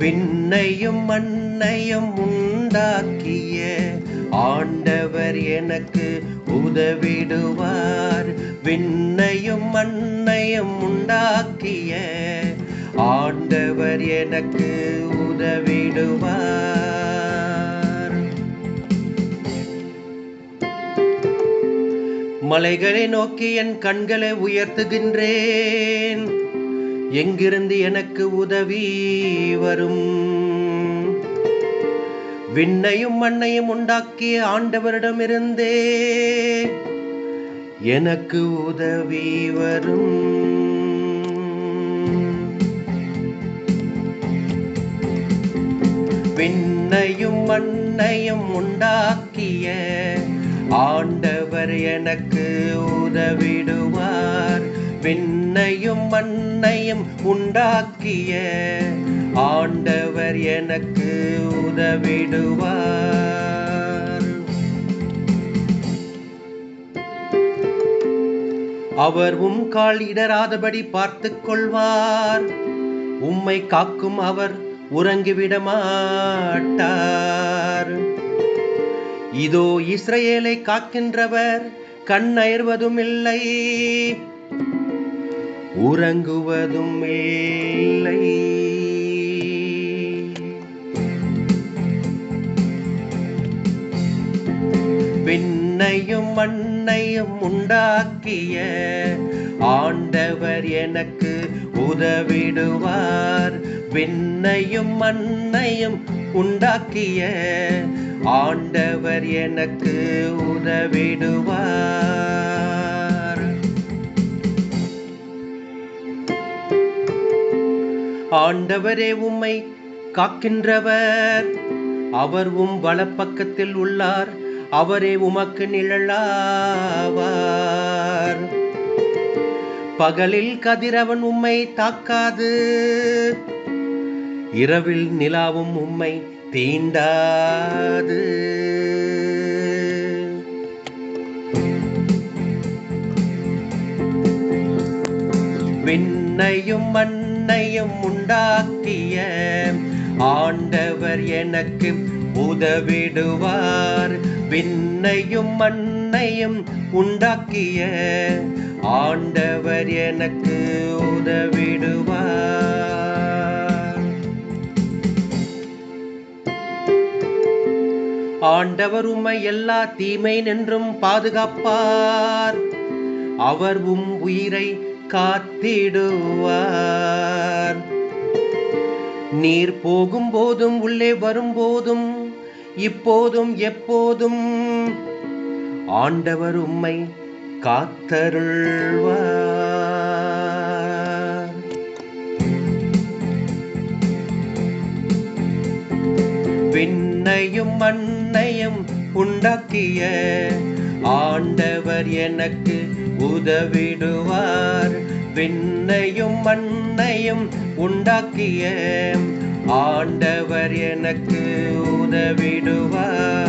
விண்ணையும் மண்ணையும் உண்டாக்கிய ஆண்டவர் எனக்கு உதவிடுவார். விண்ணையும் மண்ணையும் உண்டாக்கிய ஆண்டவர் எனக்கு உதவிடுவார். மலைகளை நோக்கி என் கண்களை உயர்த்துகின்றேன். எங்கிருந்து எனக்கு உதவி வரும்? விண்ணையும் மண்ணையும் உண்டாக்கிய ஆண்டவரிடமிருந்தே எனக்கு உதவி வரும். விண்ணையும் மண்ணையும் உண்டாக்கிய ஆண்டவர் எனக்கு உதவிடுவார். விண்ணையும் மண்ணையும் உண்டாக்கிய ஆண்டவர் எனக்கு உதவிடுவார். அவர் உம் கால் இடராதபடி பார்த்து கொள்வார். உம்மை காக்கும் அவர் உறங்கிவிட மாட்டார் இதோ இஸ்ரேலை காக்கின்றவர் கண்ணயர்வதும் இல்லை உறங்குவதும் இல்லை விண்ணையும் மண்ணையும் உண்டாக்கிய ஆண்டவர் எனக்கு உதவிடுவார். விண்ணையும் மண்ணையும் உண்டாக்கிய ஆண்டவர் எனக்கு உதவிடுவார். ஆண்டவரே உம்மை காக்கின்றவர். அவர் உம் வலப்பக்கத்தில் உள்ளார். அவரே உமக்கு நிழலாவார். பகலில் கதிரவன் உம்மை தாக்காது. இரவில் நிலாவும் உம்மை தீண்டாது. விண்ணையும் மண்ணையும் உண்டாக்கிய ஆண்டவர் எனக்கு உதவிடுவார். விண்ணையும் மண்ணையும் உண்டாக்கிய ஆண்டவர் எனக்கு உதவிடுவார். ஆண்டவர் உம்மை எல்லா தீமை நின்றும் பாதுகாப்பார். அவர் உம் உயிரை காத்திடுவார். நீர் போகும் போதும் உள்ளே வரும்போதும் இப்போதும் எப்போதும் ஆண்டவர் உம்மை காத்தருள்வார். விண்ணையும் மண்ணையும் உண்டாக்கிய ஆண்டவர் எனக்கு உதவிடுவார். விண்ணையும் மண்ணையும் உண்டாக்கிய ஆண்டவர் எனக்கு உதவிடுவார்.